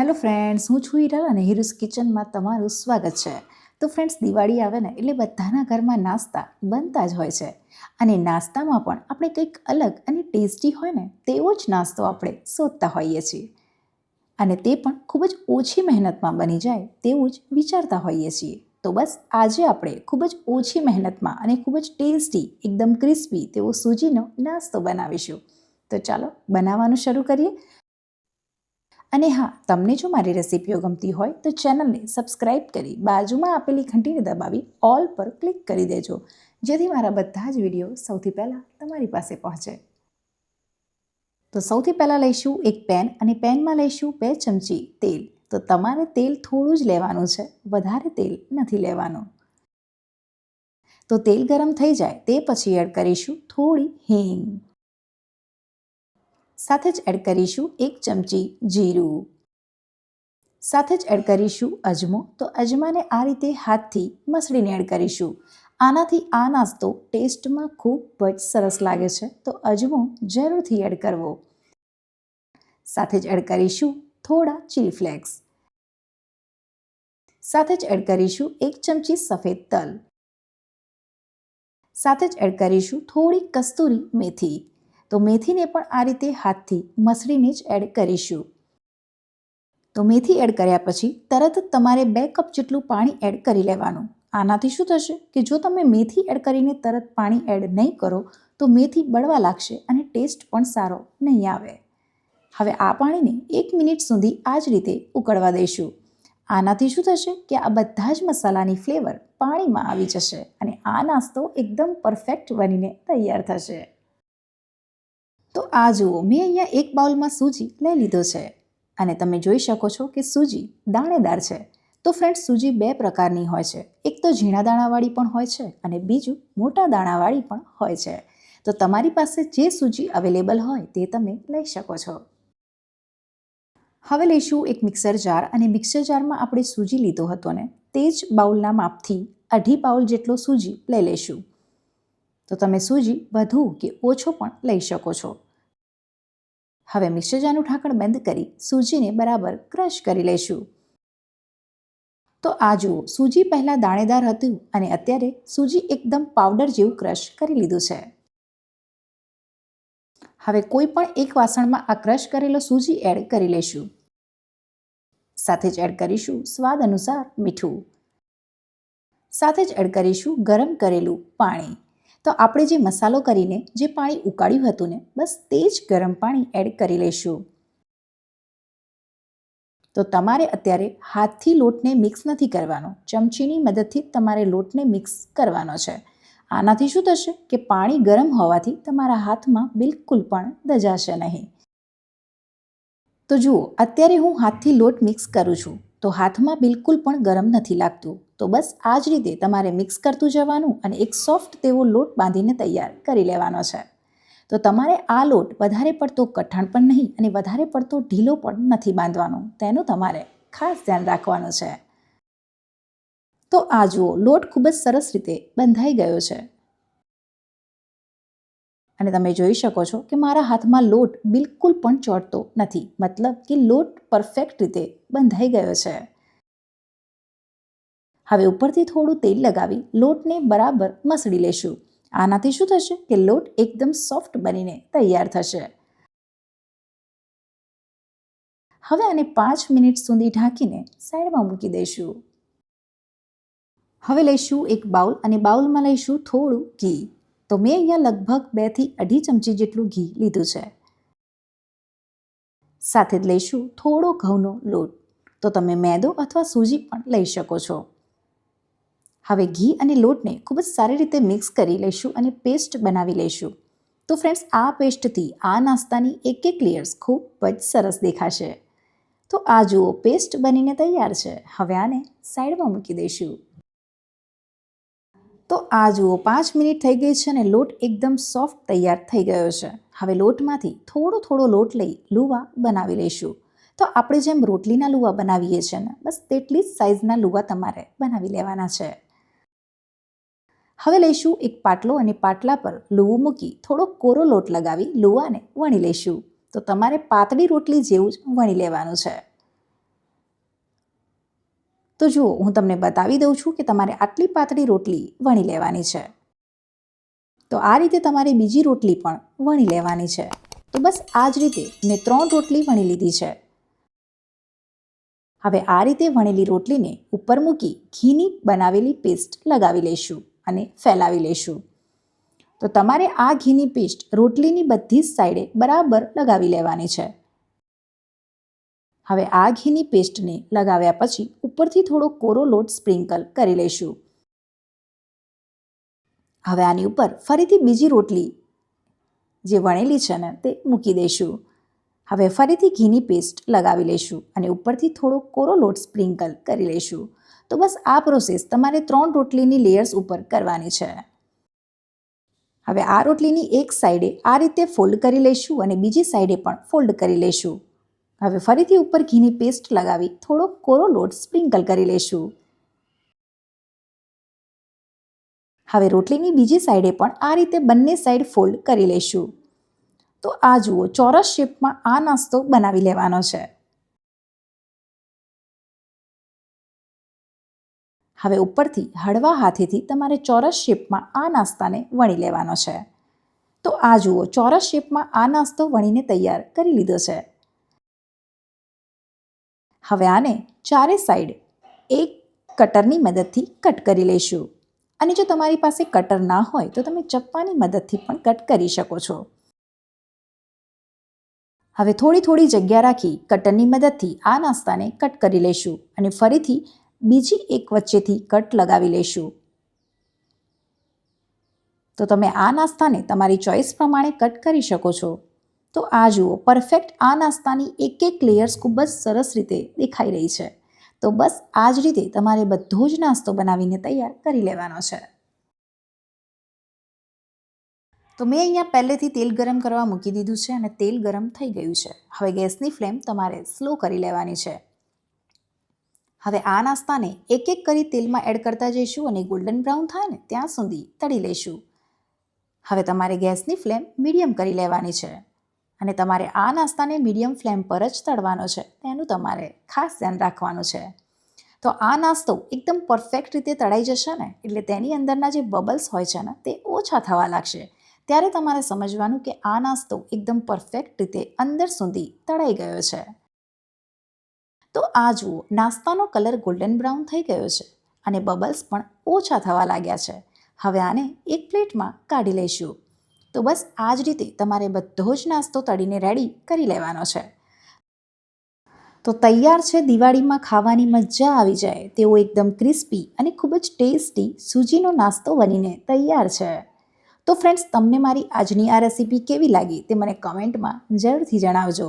Hello friends, હું છું હિરલ અને હિરુસ કિચનમાં તમારું સ્વાગત છે. તો ફ્રેન્ડ્સ, દિવાળી આવે ને એટલે બધાના ઘરમાં નાસ્તા બનતા જ હોય છે. અને નાસ્તામાં પણ આપણે કંઈક અલગ અને ટેસ્ટી હોય ને તેવો જ નાસ્તો આપણે શોધતા હોઈએ છીએ. અને તે પણ ખૂબ જ ઓછી મહેનતમાં બની જાય તેવું જ વિચારતા હોઈએ છીએ. તો બસ આજે આપણે ખૂબ જ ઓછી મહેનતમાં અને ખૂબ જ ટેસ્ટી, એકદમ ક્રિસ્પી તેવો સૂજીનો નાસ્તો બનાવીશું. તો ચાલો, બનાવવાનું શરૂ કરીએ. અને હા, તમને જો મારી રેસિપીઓ ગમતી હોય તો ચેનલને સબસ્ક્રાઇબ કરી બાજુમાં આપેલી ઘંટીને દબાવી ઓલ પર ક્લિક કરી દેજો, જેથી મારા બધા જ વીડિયો સૌથી પહેલાં તમારી પાસે પહોંચે. તો સૌથી પહેલાં લઈશું એક પેન અને પેનમાં લઈશું બે ચમચી તેલ. તો તમારે તેલ થોડું જ લેવાનું છે, વધારે તેલ નથી લેવાનું. તો તેલ ગરમ થઈ જાય તે પછી એડ કરીશું થોડી હિંગ. સાથે જ એડ કરીશું એક ચમચી જીરું. સાથે જ એડ કરીશું અજમો. તો અજમાને આ રીતે હાથથી મસળીને એડ કરીશું. આનાથી આ નાસ્તો ટેસ્ટમાં ખૂબ જ સરસ લાગે છે. તો અજમો જરૂરથી એડ કરવો. સાથે જ એડ કરીશું થોડા ચીલી ફ્લેક્સ સાથે જ એડ કરીશું એક ચમચી સફેદ તલ. સાથે જ એડ કરીશું થોડી કસ્તુરી મેથી. તો મેથીને પણ આ રીતે હાથથી મસળીને જ એડ કરીશું. તો મેથી એડ કર્યા પછી તરત તમારે બે કપ જેટલું પાણી એડ કરી લેવાનું. આનાથી શું થશે કે જો તમે મેથી એડ કરીને તરત પાણી એડ નહીં કરો, તો મેથી બળવા લાગશે અને ટેસ્ટ પણ સારો નહીં આવે. હવે આ પાણીને એક મિનિટ સુધી આ જ રીતે ઉકળવા દઈશું. આનાથી શું થશે કે આ બધા જ મસાલાની ફ્લેવર પાણીમાં આવી જશે અને આ નાસ્તો એકદમ પરફેક્ટ બનીને તૈયાર થશે. તો આ જુઓ, મેં અહીંયા એક બાઉલમાં સૂજી લઈ લીધો છે. અને તમે જોઈ શકો છો કે સૂજી દાણેદાર છે. તો ફ્રેન્ડ્સ સૂજી બે પ્રકારની હોય છે. એક તો ઝીણા દાણાવાળી પણ હોય છે અને બીજું મોટા દાણાવાળી પણ હોય છે. તો તમારી પાસે જે સૂજી અવેલેબલ હોય તે તમે લઈ શકો છો. હવે લઈશું એક મિક્સર જાર અને મિક્સર જારમાં આપણે સૂજી લીધો હતો ને, તે જ બાઉલના માપથી અઢી બાઉલ જેટલો સૂજી લઈ લઈશું. તો તમે સૂજી વધુ કે ઓછો પણ લઈ શકો છો. હવે મિક્સર જારનું ઢાંકણ બંધ કરી સૂજીને બરાબર ક્રશ કરી લઈશું. તો આ જુઓ, સૂજી પહેલાં દાણેદાર હતું અને અત્યારે સૂજી એકદમ પાવડર જેવું ક્રશ કરી લીધું છે. હવે કોઈ પણ એક વાસણમાં આ ક્રશ કરેલો સૂજી એડ કરી લઈશું. સાથે જ એડ કરીશું સ્વાદ અનુસાર મીઠું. સાથે જ એડ કરીશું ગરમ કરેલું પાણી. તો આપણે જે મસાલો કરીને જે પાણી ઉકાળ્યું હતું ને, બસ તે જ ગરમ પાણી એડ કરી લઈશું. તો તમારે અત્યારે હાથથી લોટને મિક્સ નથી કરવાનો. ચમચીની મદદથી તમારે લોટને મિક્સ કરવાનો છે. આનાથી શું થશે કે પાણી ગરમ હોવાથી તમારા હાથમાં બિલકુલ પણ દજાશે નહીં. તો જુઓ, અત્યારે હું હાથથી લોટ મિક્સ કરું છું, તો હાથમાં બિલકુલ પણ ગરમ નથી લાગતું. તો બસ આ જ રીતે તમારે મિક્સ કરતું જવાનું અને એક સોફ્ટ તેવો લોટ બાંધીને તૈયાર કરી લેવાનો છે. તો તમારે આ લોટ વધારે પડતો કઠણ પણ નહીં અને વધારે પડતો ઢીલો પણ નથી બાંધવાનો. તેનું તમારે ખાસ ધ્યાન રાખવાનું છે. તો આ જુઓ, લોટ ખૂબ જ સરસ રીતે બંધાઈ ગયો છે. અને તમે જોઈ શકો છો કે મારા હાથમાં લોટ બિલકુલ પણ ચોંટતો નથી. મતલબ કે લોટ પરફેક્ટ રીતે બંધાઈ ગયો છે. હવે ઉપરથી થોડું તેલ લગાવી લોટને બરાબર મસળી લેશું. આનાથી શું થશે કે લોટ એકદમ સોફ્ટ બનીને તૈયાર થશે. હવે આને પાંચ મિનિટ સુધી ઢાંકીને સાઈડમાં મૂકી દઈશું. હવે લઈશું એક બાઉલ અને બાઉલમાં લઈશું થોડું ઘી. તો મેં અહીંયા લગભગ બેથી અઢી ચમચી જેટલું ઘી લીધું છે. સાથે જ લઈશું થોડો ઘઉંનો લોટ. તો તમે મેદો અથવા સૂજી પણ લઈ શકો છો. હવે ઘી અને લોટને ખૂબ જ સારી રીતે મિક્સ કરી લઈશું અને પેસ્ટ બનાવી લઈશું. તો ફ્રેન્ડ્સ આ પેસ્ટથી આ નાસ્તાની એક એક લેયર્સ ખૂબ જ સરસ દેખાશે. તો આ જુઓ, પેસ્ટ બનીને તૈયાર છે. હવે આને સાઈડમાં મૂકી દઈશું. તો આ જુઓ, પાંચ મિનિટ થઈ ગઈ છે અને લોટ એકદમ સોફ્ટ તૈયાર થઈ ગયો છે. હવે લોટમાંથી થોડો થોડો લોટ લઈ લુવા બનાવી લઈશું. તો આપણે જેમ રોટલીના લુવા બનાવીએ છીએ ને, બસ તેટલી જ સાઇઝના લુવા તમારે બનાવી લેવાના છે. હવે લઈશું એક પાટલો અને પાટલા પર લૂવું મૂકી થોડો કોરો લોટ લગાવી લુવાને વણી લઈશું. તો તમારે પાતળી રોટલી જેવું જ વણી લેવાનું છે. તો જુઓ, હું તમને બતાવી દઉં છું કે તમારે આટલી પાતળી રોટલી વણી લેવાની છે. તો આ રીતે તમારે બીજી રોટલી પણ વણી લેવાની છે. તો બસ આ જ રીતે મેં ત્રણ રોટલી વણી લીધી છે. હવે આ રીતે વણેલી રોટલીને ઉપર મૂકી ઘીની બનાવેલી પેસ્ટ લગાવી લઈશું. અને ફેલાવી લઈશું તો તમારે આ ઘીની પેસ્ટ રોટલીની બધી જ સાઈડે બરાબર લગાવી લેવાની છે. હવે આ ઘીની પેસ્ટને લગાવ્યા પછી ઉપરથી થોડો કોરો લોટ સ્પ્રિંકલ કરી લઈશું. હવે આની ઉપર ફરીથી બીજી રોટલી જે વણેલી છે ને તે મૂકી દઈશું. હવે ફરીથી ઘીની પેસ્ટ લગાવી લઈશું અને ઉપરથી થોડો કોરો લોટ સ્પ્રિંકલ કરી લઈશું. તો બસ આ પ્રોસેસ તમારે ત્રણ રોટલીની લેયર્સ ઉપર કરવાની છે. હવે આ રોટલીની એક સાઈડે આ રીતે ફોલ્ડ કરી લઈશું અને બીજી સાઈડે પણ ફોલ્ડ કરી લઈશું. હવે ફરીથી ઉપર ઘીની પેસ્ટ લગાવી થોડો કોરો લોટ સ્પ્રિંકલ કરી લઈશું. હવે રોટલીની બીજી સાઈડે પણ આ રીતે બંને સાઈડ ફોલ્ડ કરી લઈશું. તો આ જુઓ ચોરસ શેપમાં આ નાસ્તો બનાવી લેવાનો છે. હવે ઉપરથી હળવા હાથેથી તમારે ચોરસ શેપમાં આ નાસ્તાને વણી લેવાનો છે. તો આ જુઓ, ચોરસ શેપમાં આ નાસ્તો વણીને તૈયાર કરી લીધો છે. હવે આને ચારે સાઈડ એક કટરની મદદથી કટ કરી લઈશું. અને જો તમારી પાસે કટર ના હોય, તો તમે ચપ્પાની મદદથી પણ કટ કરી શકો છો. હવે થોડી થોડી જગ્યા રાખી કટરની મદદથી આ નાસ્તાને કટ કરી લઈશું અને ફરીથી બીજી એક વચ્ચેથી કટ લગાવી લઈશું તો તમે આ નાસ્તાને તમારી ચોઈસ પ્રમાણે કટ કરી શકો છો. તો આ જુઓ, પરફેક્ટ આ નાસ્તાની એક એક લેયર્સ ખૂબ જ સરસ રીતે દેખાઈ રહી છે. તો બસ આ જ રીતે તમારે બધો જ નાસ્તો બનાવીને તૈયાર કરી લેવાનો છે. તો મેં અહીંયા પહેલેથી તેલ ગરમ કરવા મૂકી દીધું છે અને તેલ ગરમ થઈ ગયું છે. હવે ગેસની ફ્લેમ તમારે સ્લો કરી લેવાની છે. હવે આ નાસ્તાને એક એક કરી તેલમાં એડ કરતા જઈશું અને ગોલ્ડન બ્રાઉન થાય ને ત્યાં સુધી તળી લઈશું. હવે તમારે ગેસની ફ્લેમ મીડિયમ કરી લેવાની છે અને તમારે આ નાસ્તાને મીડિયમ ફ્લેમ પર જ તળવાનો છે. તેનું તમારે ખાસ ધ્યાન રાખવાનું છે. તો આ નાસ્તો એકદમ પરફેક્ટ રીતે તળાઈ જશે ને એટલે તેની અંદરના જે બબલ્સ હોય છે ને તે ઓછા થવા લાગશે. ત્યારે તમારે સમજવાનું કે આ નાસ્તો એકદમ પરફેક્ટ રીતે અંદર સુધી તળાઈ ગયો છે. તો આ જુઓ, નાસ્તાનો કલર ગોલ્ડન બ્રાઉન થઈ ગયો છે અને બબલ્સ પણ ઓછા થવા લાગ્યા છે. હવે આને એક પ્લેટમાં કાઢી લઈશું. તો બસ આ જ રીતે તમારે બધો જ નાસ્તો તળીને રેડી કરી લેવાનો છે. તો તૈયાર છે દિવાળીમાં ખાવાની મજા આવી જાય તેવો એકદમ ક્રિસ્પી અને ખૂબ જ ટેસ્ટી સૂજીનો નાસ્તો બનીને તૈયાર છે. તો ફ્રેન્ડ્સ તમને મારી આજની આ રેસીપી કેવી લાગી તે મને કમેન્ટમાં જરૂરથી જણાવજો.